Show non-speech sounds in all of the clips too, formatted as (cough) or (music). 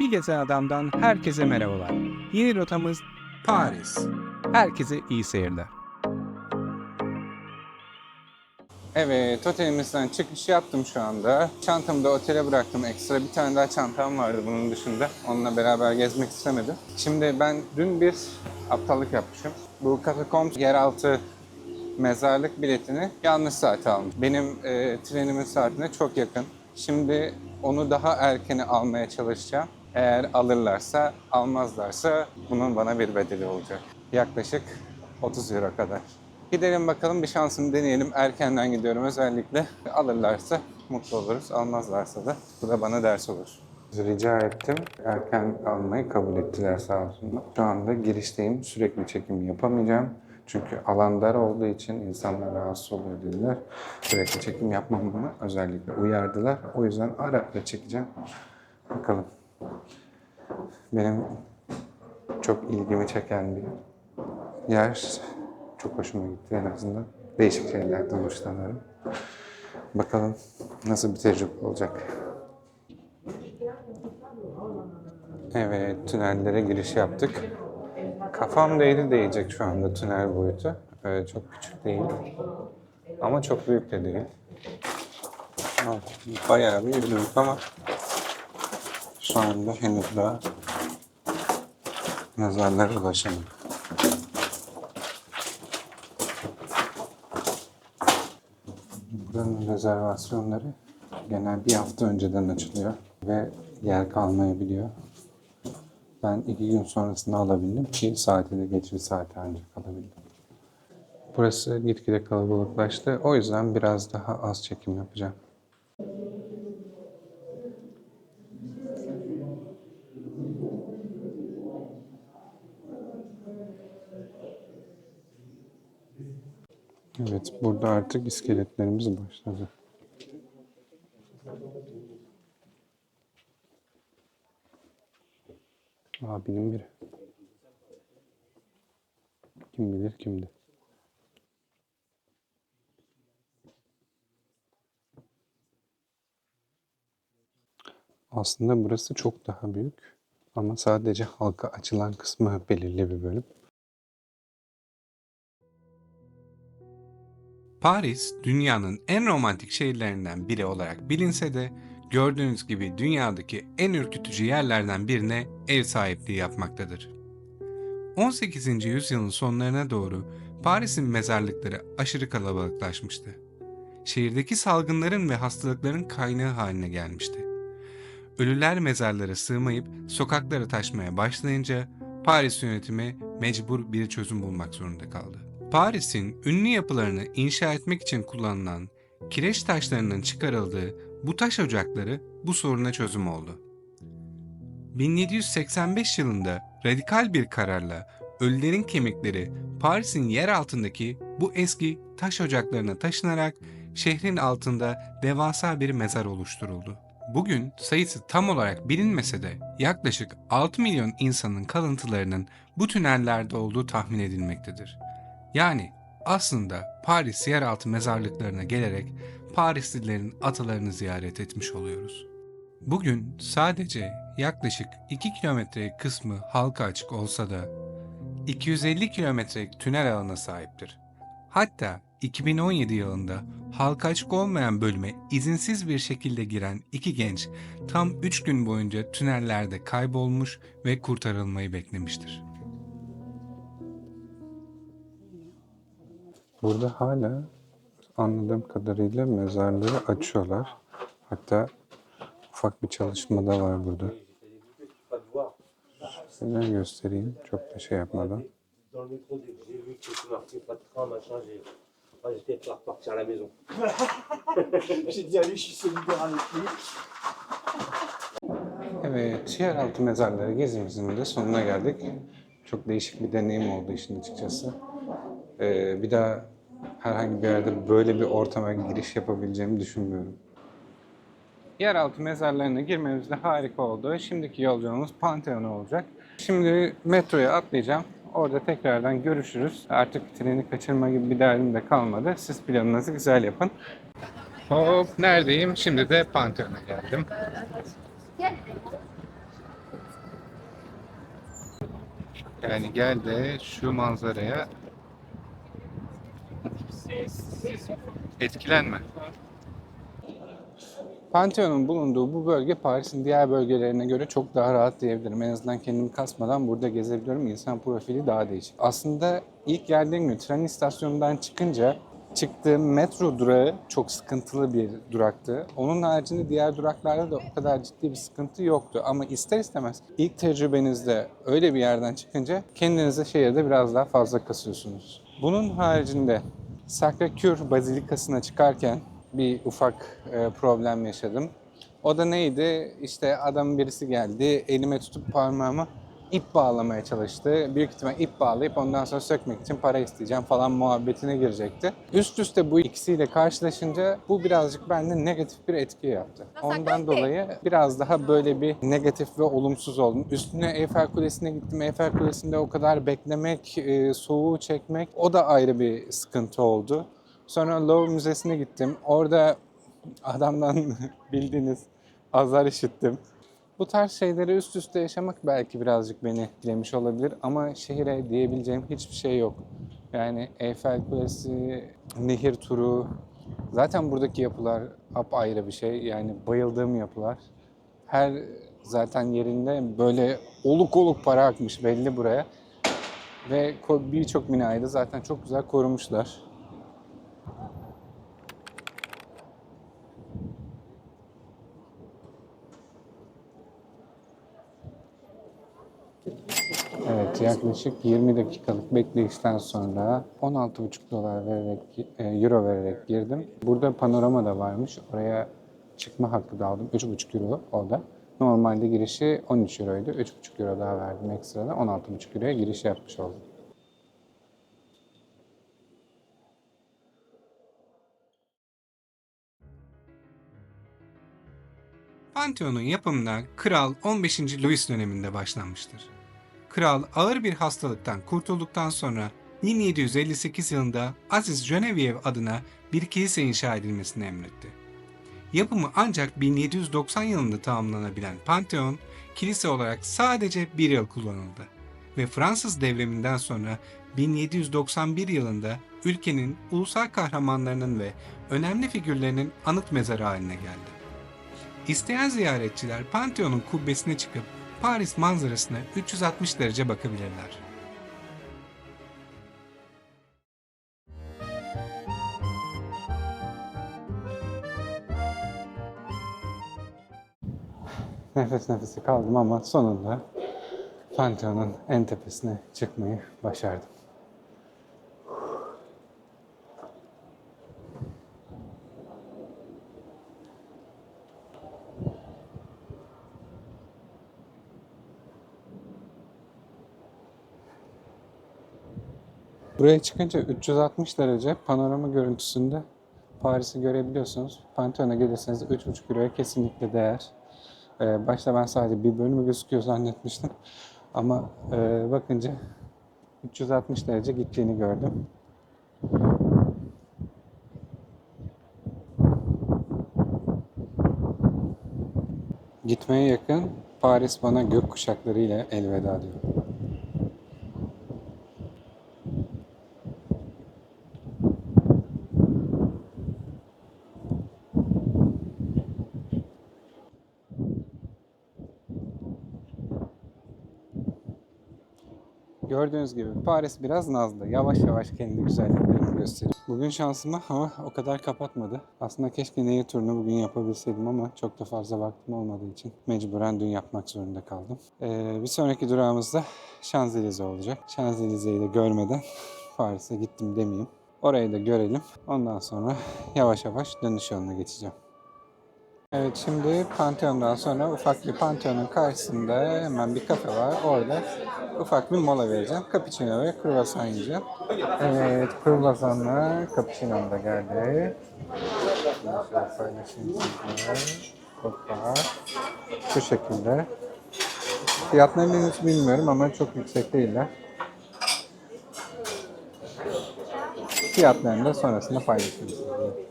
Bir Gezen Adam'dan herkese merhabalar. Yeni rotamız Paris. Herkese iyi seyirler. Evet, otelimizden çıkış yaptım şu anda. Çantamı da otele bıraktım. Ekstra bir tane daha çantam vardı bunun dışında. Onunla beraber gezmek istemedim. Şimdi ben dün bir aptallık yapmışım. Bu Katakomb yeraltı mezarlık biletini yanlış saate aldım. Benim e, trenimin saatine çok yakın. Şimdi onu daha erkene almaya çalışacağım. Eğer alırlarsa, almazlarsa bunun bana bir bedeli olacak. Yaklaşık 30 euro kadar. Gidelim bakalım bir şansımı deneyelim. Erkenden gidiyorum özellikle. Alırlarsa mutlu oluruz, almazlarsa da bu da bana ders olur. Rica ettim. Erken almayı kabul ettiler sağ olsunlar. Şu anda girişteyim. Sürekli çekim yapamayacağım. Çünkü alan dar olduğu için insanlar rahatsız oluyor dediler. Sürekli çekim yapmamamı özellikle uyardılar. O yüzden ara ara çekeceğim. Bakalım. Benim çok ilgimi çeken bir yer. Çok hoşuma gitti en azından. Değişik şeylerden hoşlanıyorum. Bakalım nasıl bir tecrübe olacak. Evet, tünellere giriş yaptık. Kafam değdi değecek şu anda tünel boyutu. Öyle çok küçük değil. Ama çok büyük de değil. Bayağı bir yürüdük ama şu anda henüz daha mezarlara ulaşamadık. Buranın rezervasyonları genel bir hafta önceden açılıyor ve yer kalmayabiliyor. Ben iki gün sonrasında alabildim ki saati de geç bir saate ancak alabildim. Burası gitgide kalabalıklaştı. O yüzden biraz daha az çekim yapacağım. Evet, burada artık iskeletlerimiz başladı. Abinin biri. Kim bilir kimdi? Aslında burası çok daha büyük ama sadece halka açılan kısmı belirli bir bölüm. Paris, dünyanın en romantik şehirlerinden biri olarak bilinse de gördüğünüz gibi dünyadaki en ürkütücü yerlerden birine ev sahipliği yapmaktadır. 18. yüzyılın sonlarına doğru Paris'in mezarlıkları aşırı kalabalıklaşmıştı. Şehirdeki salgınların ve hastalıkların kaynağı haline gelmişti. Ölüler mezarlara sığmayıp sokaklara taşmaya başlayınca Paris yönetimi mecbur bir çözüm bulmak zorunda kaldı. Paris'in ünlü yapılarını inşa etmek için kullanılan kireç taşlarının çıkarıldığı bu taş ocakları bu soruna çözüm oldu. 1785 yılında radikal bir kararla ölülerin kemikleri Paris'in yer altındaki bu eski taş ocaklarına taşınarak şehrin altında devasa bir mezar oluşturuldu. Bugün sayısı tam olarak bilinmese de yaklaşık 6 milyon insanın kalıntılarının bu tünellerde olduğu tahmin edilmektedir. Yani aslında Paris yeraltı mezarlıklarına gelerek Parislilerin atalarını ziyaret etmiş oluyoruz. Bugün sadece yaklaşık 2 kilometre kısmı halka açık olsa da 250 kilometrelik tünel alana sahiptir. Hatta 2017 yılında halka açık olmayan bölüme izinsiz bir şekilde giren iki genç tam 3 gün boyunca tünellerde kaybolmuş ve kurtarılmayı beklemiştir. Burada hala anladığım kadarıyla mezarları açıyorlar. Hatta ufak bir çalışma da var burada. Size göstereyim çok da şey yapmadan. Evet, yeraltı mezarları gezimizin de sonuna geldik. Çok değişik bir deneyim oldu işin açıkçası. Ee, bir daha herhangi bir yerde böyle bir ortama giriş yapabileceğimi düşünmüyorum. Yeraltı mezarlarına girmemiz de harika oldu. Şimdiki yolculuğumuz Pantheon'a olacak. Şimdi metroya atlayacağım. Orada tekrardan görüşürüz. Artık treni kaçırma gibi bir derdim de kalmadı. Siz planınızı güzel yapın. Hop neredeyim? Şimdi de Pantheon'a geldim. Yani gel de şu manzaraya etkilenme. Pantheon'un bulunduğu bu bölge Paris'in diğer bölgelerine göre çok daha rahat diyebilirim. En azından kendimi kasmadan burada gezebiliyorum. İnsan profili daha değişik. Aslında ilk geldiğim gün tren istasyonundan çıkınca çıktığım metro durağı çok sıkıntılı bir duraktı. Onun haricinde diğer duraklarda da o kadar ciddi bir sıkıntı yoktu. Ama ister istemez ilk tecrübenizde öyle bir yerden çıkınca kendinizi şehirde biraz daha fazla kasıyorsunuz. Bunun haricinde Sacré-Cœur Bazilikası'na çıkarken bir ufak e, problem yaşadım. O da neydi? İşte adam birisi geldi, elime tutup parmağımı ip bağlamaya çalıştı. Büyük ihtimal ip bağlayıp ondan sonra sökmek için para isteyeceğim falan muhabbetine girecekti. Üst üste bu ikisiyle karşılaşınca bu birazcık bende negatif bir etki yaptı. Ondan dolayı biraz daha böyle bir negatif ve olumsuz oldum. Üstüne Eyfel Kulesi'ne gittim. Eyfel Kulesi'nde o kadar beklemek, e, soğuğu çekmek o da ayrı bir sıkıntı oldu. Sonra Louvre Müzesi'ne gittim. Orada adamdan (laughs) bildiğiniz azar işittim. Bu tarz şeyleri üst üste yaşamak belki birazcık beni etkilemiş olabilir ama şehire diyebileceğim hiçbir şey yok. Yani Eyfel Kulesi, nehir turu, zaten buradaki yapılar apayrı bir şey. Yani bayıldığım yapılar. Her zaten yerinde böyle oluk oluk para akmış belli buraya. Ve birçok binayı da zaten çok güzel korumuşlar. Yaklaşık 20 dakikalık bekleyişten sonra 16,5 dolar vererek, e, euro vererek girdim. Burada panorama da varmış. Oraya çıkma hakkı da aldım. 3,5 euro orada. Normalde girişi 13 euroydu. 3,5 euro daha verdim ekstradan. 16,5 euroya giriş yapmış oldum. Pantheon'un yapımına Kral 15. Louis döneminde başlanmıştır. Kral ağır bir hastalıktan kurtulduktan sonra 1758 yılında Aziz Genevieve adına bir kilise inşa edilmesini emretti. Yapımı ancak 1790 yılında tamamlanabilen Pantheon, kilise olarak sadece bir yıl kullanıldı ve Fransız devriminden sonra 1791 yılında ülkenin ulusal kahramanlarının ve önemli figürlerinin anıt mezarı haline geldi. İsteyen ziyaretçiler Pantheon'un kubbesine çıkıp Paris manzarasına 360 derece bakabilirler. Nefes nefese kaldım ama sonunda Pantheon'un en tepesine çıkmayı başardım. Buraya çıkınca 360 derece panorama görüntüsünde Paris'i görebiliyorsunuz. Pantheon'a gelirseniz 3,5 euroya kesinlikle değer. Ee, başta ben sadece bir bölümü gözüküyor zannetmiştim. Ama e, bakınca 360 derece gittiğini gördüm. Gitmeye yakın Paris bana gök kuşaklarıyla elveda diyor. Gördüğünüz gibi Paris biraz nazlı. Yavaş yavaş kendi güzelliklerini gösteriyor. Bugün şansıma hava o kadar kapatmadı. Aslında keşke nehir turunu bugün yapabilseydim ama çok da fazla vaktim olmadığı için mecburen dün yapmak zorunda kaldım. Ee, bir sonraki durağımızda Şanzelize olacak. Şanzelize'yi de görmeden (laughs) Paris'e gittim demeyeyim. Orayı da görelim. Ondan sonra yavaş yavaş dönüş yoluna geçeceğim. Evet şimdi Pantheon'dan sonra ufak bir Pantheon'un karşısında hemen bir kafe var. Orada ufak bir mola vereceğim. Cappuccino ve kruvasan yiyeceğim. Evet kruvasanla cappuccino da geldi. Şöyle paylaşayım. Hoppa. Şu şekilde. Fiyatlarını hiç bilmiyorum ama çok yüksek değiller. Fiyatlarını da sonrasında paylaşırım sizinle.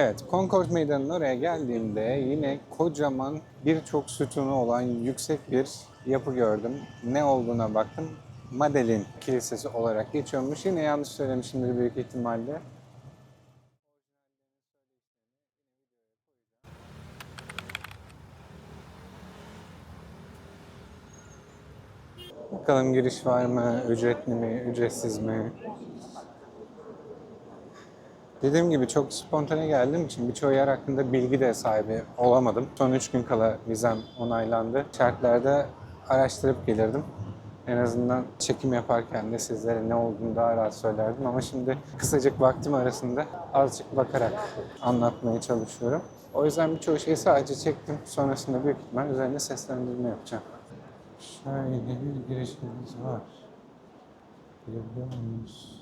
Evet, Concord Meydanı'nın oraya geldiğimde yine kocaman birçok sütunu olan yüksek bir yapı gördüm. Ne olduğuna baktım. Madeline Kilisesi olarak geçiyormuş. Yine yanlış söylemişimdir büyük ihtimalle. Bakalım giriş var mı, ücretli mi, ücretsiz mi? Dediğim gibi çok spontane geldiğim için birçok yer hakkında bilgi de sahibi olamadım. Son 3 gün kala vizem onaylandı. Şartlarda araştırıp gelirdim. En azından çekim yaparken de sizlere ne olduğunu daha rahat söylerdim. Ama şimdi kısacık vaktim arasında azıcık bakarak anlatmaya çalışıyorum. O yüzden birçok şeyi sadece çektim. Sonrasında büyük ihtimal üzerine seslendirme yapacağım. Şöyle bir girişimiz var. Görebiliyor muyuz?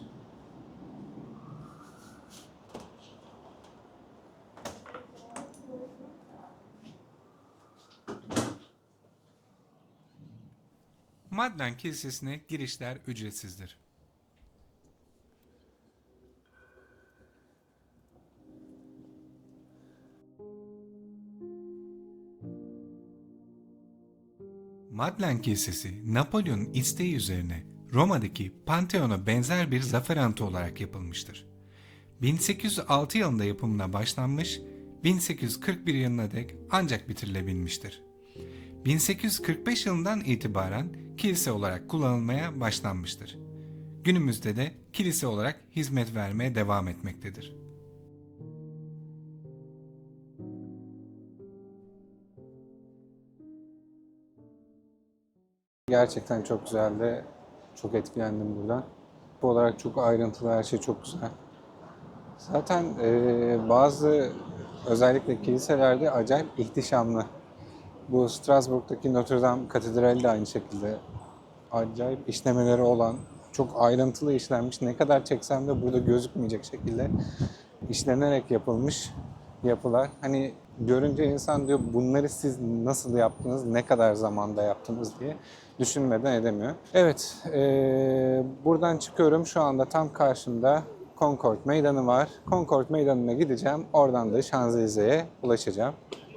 Madlen Kilisesi'ne girişler ücretsizdir. Madlen Kilisesi, Napolyon'un isteği üzerine Roma'daki Pantheon'a benzer bir zafer anıtı olarak yapılmıştır. 1806 yılında yapımına başlanmış, 1841 yılına dek ancak bitirilebilmiştir. 1845 yılından itibaren kilise olarak kullanılmaya başlanmıştır. Günümüzde de kilise olarak hizmet vermeye devam etmektedir. Gerçekten çok güzeldi. Çok etkilendim buradan. Bu olarak çok ayrıntılı, her şey çok güzel. Zaten eee, bazı özellikle kiliselerde acayip ihtişamlı. Bu Strasbourg'daki Notre Dame Katedrali de aynı şekilde acayip işlemeleri olan, çok ayrıntılı işlenmiş. Ne kadar çeksem de burada gözükmeyecek şekilde işlenerek yapılmış yapılar. Hani görünce insan diyor bunları siz nasıl yaptınız, ne kadar zamanda yaptınız diye düşünmeden edemiyor. Evet, eee, buradan çıkıyorum. Şu anda tam karşımda Concord Meydanı var. Concord Meydanı'na gideceğim. Oradan da Şanzelize'ye ulaşacağım.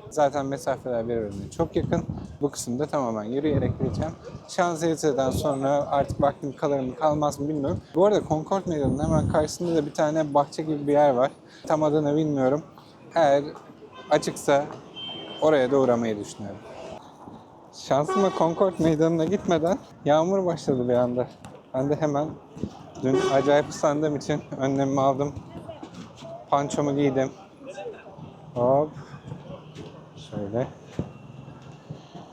Zaten mesafeler birbirine çok yakın. Bu kısımda tamamen yürüyerek gideceğim. Şanzelize'den sonra artık vaktim kalır mı kalmaz mı bilmiyorum. Bu arada Concord Meydanı'nın hemen karşısında da bir tane bahçe gibi bir yer var. Tam adını bilmiyorum. Eğer açıksa oraya da uğramayı düşünüyorum. Şansıma Concord Meydanı'na gitmeden yağmur başladı bir anda. Ben de hemen dün acayip ıslandığım için önlemimi aldım. Pançomu giydim. Hop. Şöyle.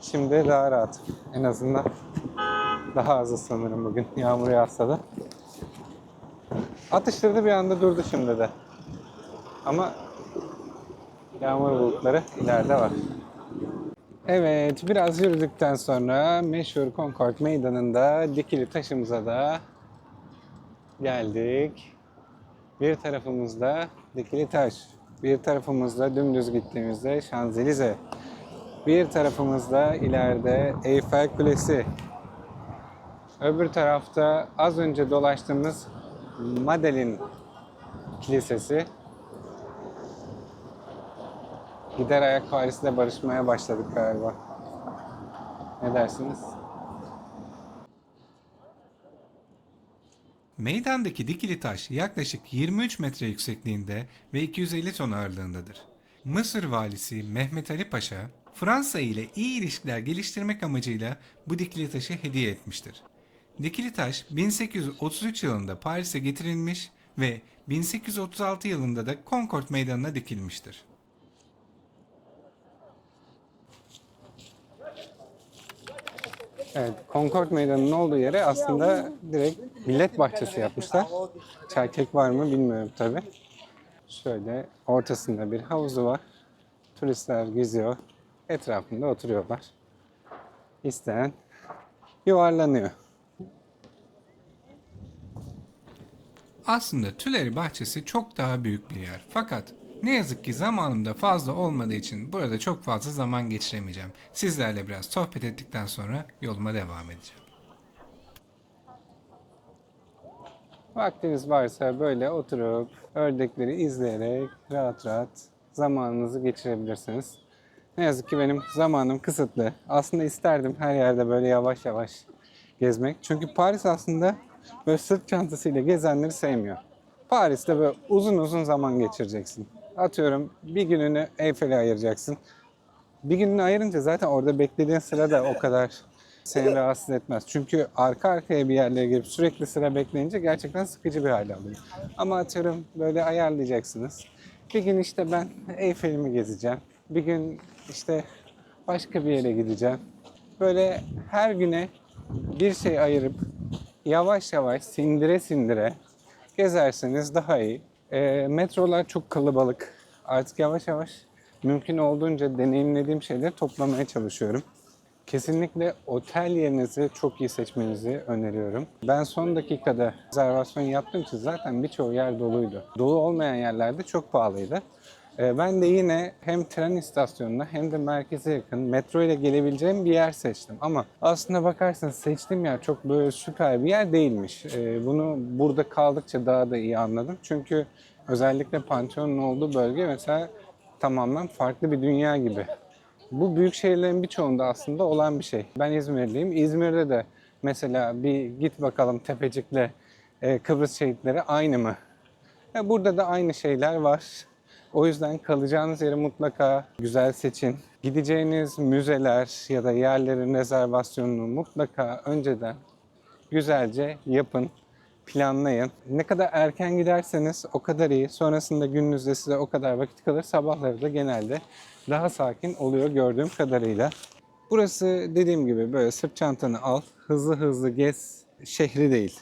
Şimdi daha rahat. En azından daha az ıslanırım bugün. Yağmur yağsa da. Atıştırdı bir anda durdu şimdi de. Ama yağmur bulutları ileride var. Evet, biraz yürüdükten sonra meşhur Concord Meydanı'nda dikili taşımıza da geldik. Bir tarafımızda dikili taş, bir tarafımızda dümdüz gittiğimizde Şanzelize, bir tarafımızda ileride Eyfel Kulesi, öbür tarafta az önce dolaştığımız Madeline Kilisesi, Gider ayak Paris'le barışmaya başladık galiba. Ne dersiniz? Meydandaki dikili taş yaklaşık 23 metre yüksekliğinde ve 250 ton ağırlığındadır. Mısır valisi Mehmet Ali Paşa, Fransa ile iyi ilişkiler geliştirmek amacıyla bu dikili taşı hediye etmiştir. Dikili taş 1833 yılında Paris'e getirilmiş ve 1836 yılında da Concord Meydanı'na dikilmiştir. Evet, Concord Meydanı'nın olduğu yere aslında direkt millet bahçesi yapmışlar. Çay kek var mı bilmiyorum tabi. Şöyle ortasında bir havuzu var. Turistler geziyor. Etrafında oturuyorlar. İsteyen yuvarlanıyor. Aslında Tüleri Bahçesi çok daha büyük bir yer. Fakat ne yazık ki zamanımda fazla olmadığı için burada çok fazla zaman geçiremeyeceğim. Sizlerle biraz sohbet ettikten sonra yoluma devam edeceğim. Vaktiniz varsa böyle oturup ördekleri izleyerek rahat rahat zamanınızı geçirebilirsiniz. Ne yazık ki benim zamanım kısıtlı. Aslında isterdim her yerde böyle yavaş yavaş gezmek. Çünkü Paris aslında böyle sırt çantasıyla gezenleri sevmiyor. Paris'te böyle uzun uzun zaman geçireceksin. Atıyorum bir gününü Eyfel'e ayıracaksın. Bir gününü ayırınca zaten orada beklediğin sıra da o kadar seni rahatsız etmez. Çünkü arka arkaya bir yerlere girip sürekli sıra bekleyince gerçekten sıkıcı bir hale alıyor. Ama atıyorum böyle ayarlayacaksınız. Bir gün işte ben Eyfel'imi gezeceğim. Bir gün işte başka bir yere gideceğim. Böyle her güne bir şey ayırıp yavaş yavaş sindire sindire gezerseniz daha iyi. E, metrolar çok kalabalık. Artık yavaş yavaş mümkün olduğunca deneyimlediğim şeyleri toplamaya çalışıyorum. Kesinlikle otel yerinizi çok iyi seçmenizi öneriyorum. Ben son dakikada rezervasyon yaptığım için zaten birçok yer doluydu. Dolu olmayan yerlerde çok pahalıydı. Ee, Ben de yine hem tren istasyonuna hem de merkeze yakın metro ile gelebileceğim bir yer seçtim. Ama aslında bakarsanız seçtiğim yer çok böyle süper bir yer değilmiş. Ee, Bunu burada kaldıkça daha da iyi anladım. Çünkü özellikle Pantheon'un olduğu bölge mesela tamamen farklı bir dünya gibi. Bu büyük şehirlerin birçoğunda aslında olan bir şey. Ben İzmirliyim. İzmir'de de mesela bir git bakalım Tepecik'le e, Kıbrıs şehitleri aynı mı? E, Burada da aynı şeyler var. O yüzden kalacağınız yeri mutlaka güzel seçin. Gideceğiniz müzeler ya da yerlerin rezervasyonunu mutlaka önceden güzelce yapın, planlayın. Ne kadar erken giderseniz o kadar iyi. Sonrasında gününüzde size o kadar vakit kalır. Sabahları da genelde daha sakin oluyor gördüğüm kadarıyla. Burası dediğim gibi böyle sırt çantanı al, hızlı hızlı gez şehri değil.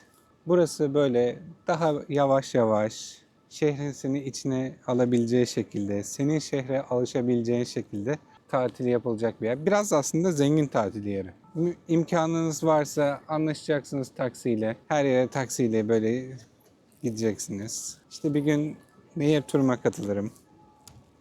Burası böyle daha yavaş yavaş şehrin seni içine alabileceği şekilde, senin şehre alışabileceğin şekilde tatil yapılacak bir yer. Biraz aslında zengin tatil yeri. İmkanınız varsa anlaşacaksınız taksiyle. Her yere taksiyle böyle gideceksiniz. İşte bir gün nehir turuma katılırım.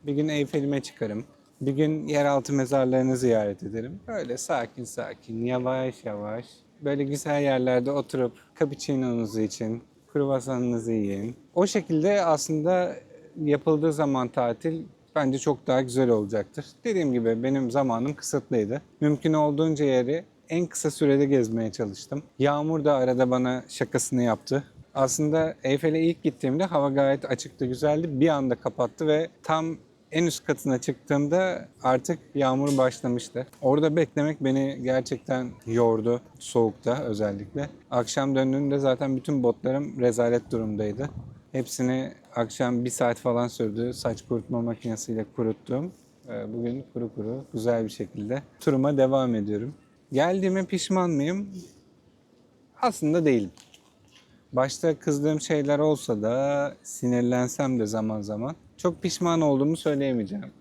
Bir gün Eyfel'ime çıkarım. Bir gün yeraltı mezarlarını ziyaret ederim. Böyle sakin sakin, yavaş yavaş. Böyle güzel yerlerde oturup cappuccino'nuzu için, kruvasanınızı yiyin. O şekilde aslında yapıldığı zaman tatil bence çok daha güzel olacaktır. Dediğim gibi benim zamanım kısıtlıydı. Mümkün olduğunca yeri en kısa sürede gezmeye çalıştım. Yağmur da arada bana şakasını yaptı. Aslında Eyfel'e ilk gittiğimde hava gayet açıktı, güzeldi. Bir anda kapattı ve tam en üst katına çıktığımda artık yağmur başlamıştı. Orada beklemek beni gerçekten yordu, soğukta özellikle. Akşam döndüğümde zaten bütün botlarım rezalet durumdaydı. Hepsini akşam bir saat falan sürdü. Saç kurutma makinesiyle kuruttum. Ee, Bugün kuru kuru, güzel bir şekilde turuma devam ediyorum. Geldiğime pişman mıyım? Aslında değilim. Başta kızdığım şeyler olsa da sinirlensem de zaman zaman çok pişman olduğumu söyleyemeyeceğim.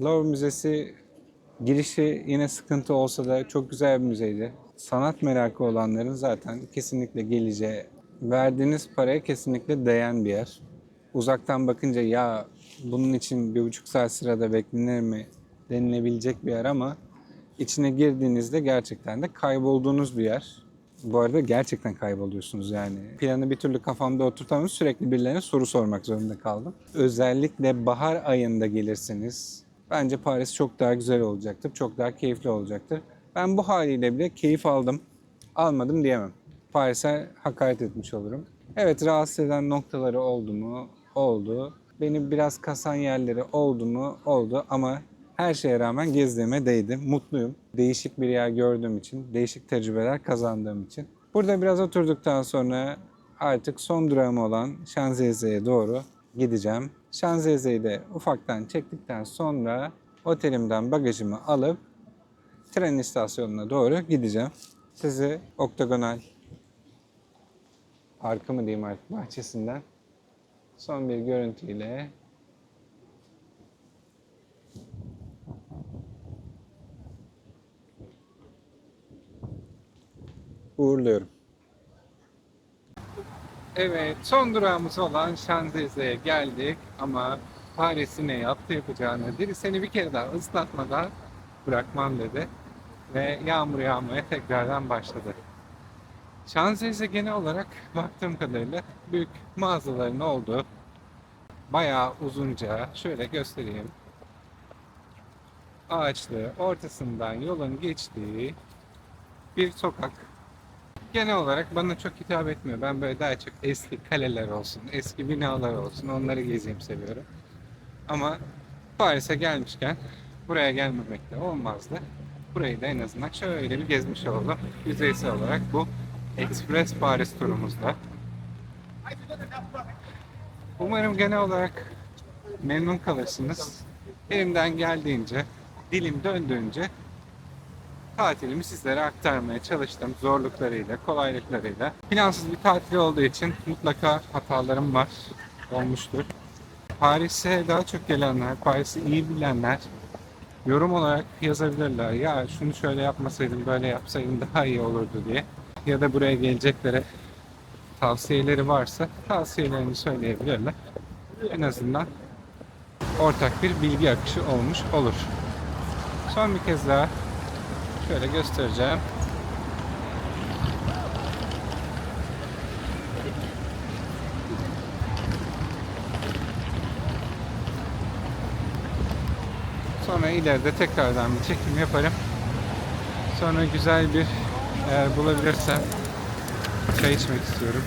Louvre Müzesi girişi yine sıkıntı olsa da çok güzel bir müzeydi. Sanat merakı olanların zaten kesinlikle geleceği, verdiğiniz paraya kesinlikle değen bir yer. Uzaktan bakınca ya bunun için bir buçuk saat sırada beklenir mi denilebilecek bir yer ama içine girdiğinizde gerçekten de kaybolduğunuz bir yer. Bu arada gerçekten kayboluyorsunuz yani. Planı bir türlü kafamda oturtamıyorum. Sürekli birilerine soru sormak zorunda kaldım. Özellikle bahar ayında gelirseniz bence Paris çok daha güzel olacaktır. Çok daha keyifli olacaktır. Ben bu haliyle bile keyif aldım. Almadım diyemem. Paris'e hakaret etmiş olurum. Evet rahatsız eden noktaları oldu mu? Oldu. Beni biraz kasan yerleri oldu mu? Oldu ama her şeye rağmen gezdiğime değdi. Mutluyum. Değişik bir yer gördüğüm için, değişik tecrübeler kazandığım için. Burada biraz oturduktan sonra artık son durağım olan Şanzelize'ye doğru gideceğim. Şanzelize'yi de ufaktan çektikten sonra otelimden bagajımı alıp tren istasyonuna doğru gideceğim. Sizi oktogonal parkı mı diyeyim artık bahçesinden son bir görüntüyle uğurluyorum. Evet, son durağımız olan Şanzelize'ye geldik ama Paris'i ne yaptı yapacağını, biri seni bir kere daha ıslatmadan bırakmam dedi ve yağmur yağmaya tekrardan başladı. Şanzelize genel olarak baktığım kadarıyla büyük mağazaların olduğu bayağı uzunca şöyle göstereyim. Ağaçlı ortasından yolun geçtiği bir sokak. Genel olarak bana çok hitap etmiyor. Ben böyle daha çok eski kaleler olsun, eski binalar olsun onları gezeyim seviyorum. Ama Paris'e gelmişken buraya gelmemek de olmazdı. Burayı da en azından şöyle bir gezmiş oldum. Yüzeysel olarak bu Express Paris turumuzda. Umarım genel olarak memnun kalırsınız. Elimden geldiğince, dilim döndüğünce tatilimi sizlere aktarmaya çalıştım. Zorluklarıyla, kolaylıklarıyla. Plansız bir tatil olduğu için mutlaka hatalarım var, olmuştur. Paris'e daha çok gelenler, Paris'i iyi bilenler yorum olarak yazabilirler. Ya şunu şöyle yapmasaydım, böyle yapsaydım daha iyi olurdu diye. Ya da buraya geleceklere tavsiyeleri varsa tavsiyelerini söyleyebilirler. En azından ortak bir bilgi akışı olmuş olur. Son bir kez daha şöyle göstereceğim. Sonra ileride tekrardan bir çekim yaparım. Sonra güzel bir eğer bulabilirsem çay içmek istiyorum.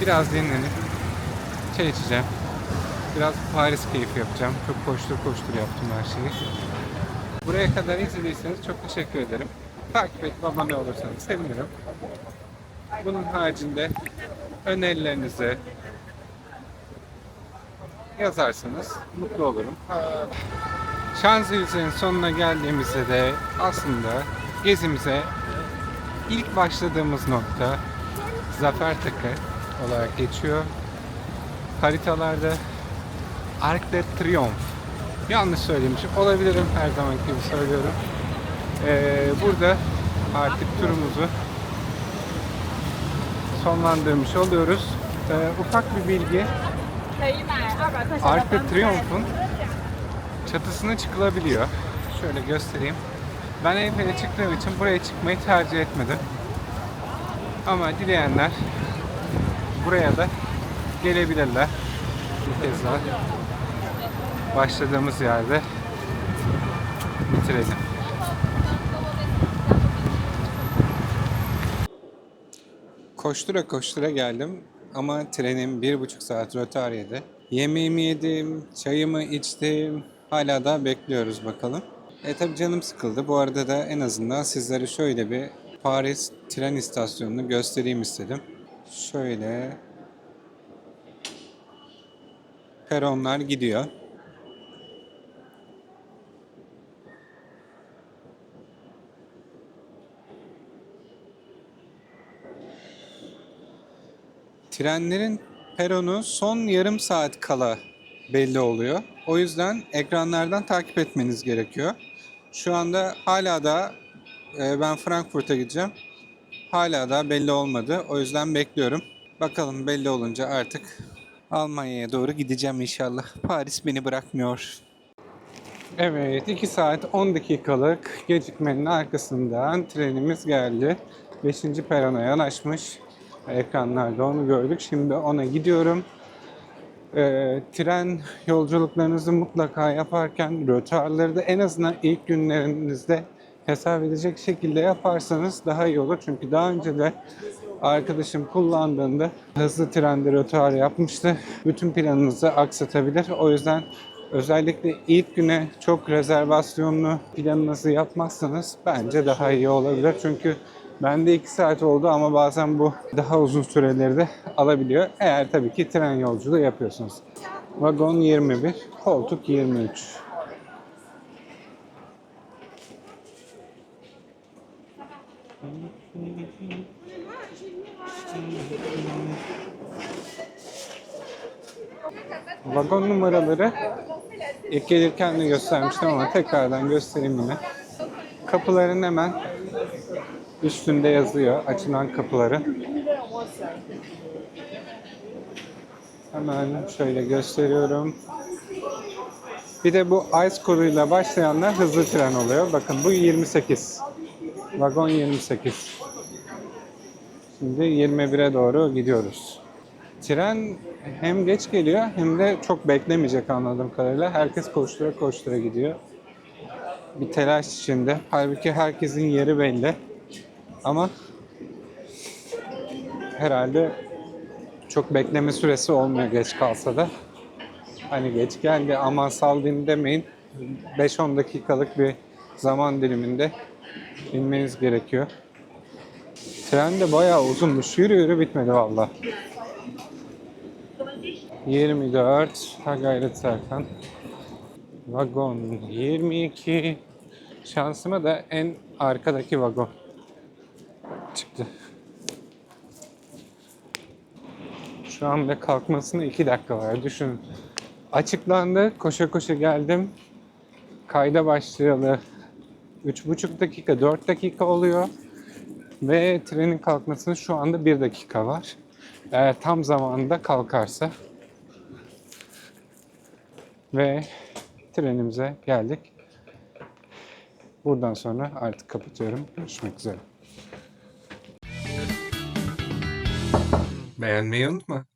Biraz dinlenip çay içeceğim. Biraz Paris keyfi yapacağım. Çok koştur koştur yaptım her şeyi. Buraya kadar izlediyseniz çok teşekkür ederim. Takip edip abone olursanız sevinirim. Bunun haricinde önerilerinizi yazarsanız mutlu olurum. Şanzelize'nin sonuna geldiğimizde de aslında gezimize ilk başladığımız nokta Zafer Takı olarak geçiyor. Haritalarda Arc de Triomphe. Yanlış söylemişim. Olabilirim her zaman gibi söylüyorum. Ee, burada artık turumuzu sonlandırmış oluyoruz. Ee, ufak bir bilgi. Arc de Triomphe'un çatısına çıkılabiliyor. Şöyle göstereyim. Ben Eyfel'e çıktığım için buraya çıkmayı tercih etmedim. Ama dileyenler buraya da gelebilirler. Bir kez daha başladığımız yerde bitirelim. Koştura koştura geldim ama trenim bir buçuk saat rötar yedi. Yemeğimi yedim, çayımı içtim. Hala da bekliyoruz bakalım. E tabi canım sıkıldı. Bu arada da en azından sizlere şöyle bir Paris tren istasyonunu göstereyim istedim. Şöyle peronlar gidiyor. Trenlerin peronu son yarım saat kala belli oluyor. O yüzden ekranlardan takip etmeniz gerekiyor. Şu anda hala da e, ben Frankfurt'a gideceğim. Hala da belli olmadı. O yüzden bekliyorum. Bakalım belli olunca artık Almanya'ya doğru gideceğim inşallah. Paris beni bırakmıyor. Evet 2 saat 10 dakikalık gecikmenin arkasından trenimiz geldi. 5. perona yanaşmış. Ekranlarda onu gördük. Şimdi ona gidiyorum. Ee, tren yolculuklarınızı mutlaka yaparken rötarları da en azından ilk günlerinizde hesap edecek şekilde yaparsanız daha iyi olur. Çünkü daha önce de arkadaşım kullandığında hızlı trende rötar yapmıştı. Bütün planınızı aksatabilir. O yüzden özellikle ilk güne çok rezervasyonlu planınızı yapmazsanız bence daha iyi olabilir. Çünkü bende 2 saat oldu ama bazen bu daha uzun süreleri de alabiliyor. Eğer tabii ki tren yolculuğu yapıyorsunuz. Vagon 21, koltuk 23. Vagon numaraları ilk gelirken de göstermiştim ama tekrardan göstereyim yine. Kapıların hemen üstünde yazıyor açılan kapıların. Hemen şöyle gösteriyorum. Bir de bu ice koduyla başlayanlar hızlı tren oluyor. Bakın bu 28. Vagon 28. Şimdi 21'e doğru gidiyoruz. Tren hem geç geliyor hem de çok beklemeyecek anladığım kadarıyla. Herkes koştura koştura gidiyor. Bir telaş içinde. Halbuki herkesin yeri belli. Ama herhalde çok bekleme süresi olmuyor geç kalsa da. Hani geç geldi aman sallayayım demeyin. 5-10 dakikalık bir zaman diliminde inmeniz gerekiyor. Tren de bayağı uzunmuş. Yürü yürü bitmedi valla. 24. Ha gayret Serkan. Vagon 22. Şansıma da en arkadaki vagon çıktı. Şu anda kalkmasına 2 dakika var. Düşünün. Açıklandı. Koşa koşa geldim. Kayda başlayalı 3,5 dakika, 4 dakika oluyor. Ve trenin kalkmasına şu anda 1 dakika var. Eğer tam zamanında kalkarsa. Ve trenimize geldik. Buradan sonra artık kapatıyorum. Görüşmek üzere. Mehr und mehr.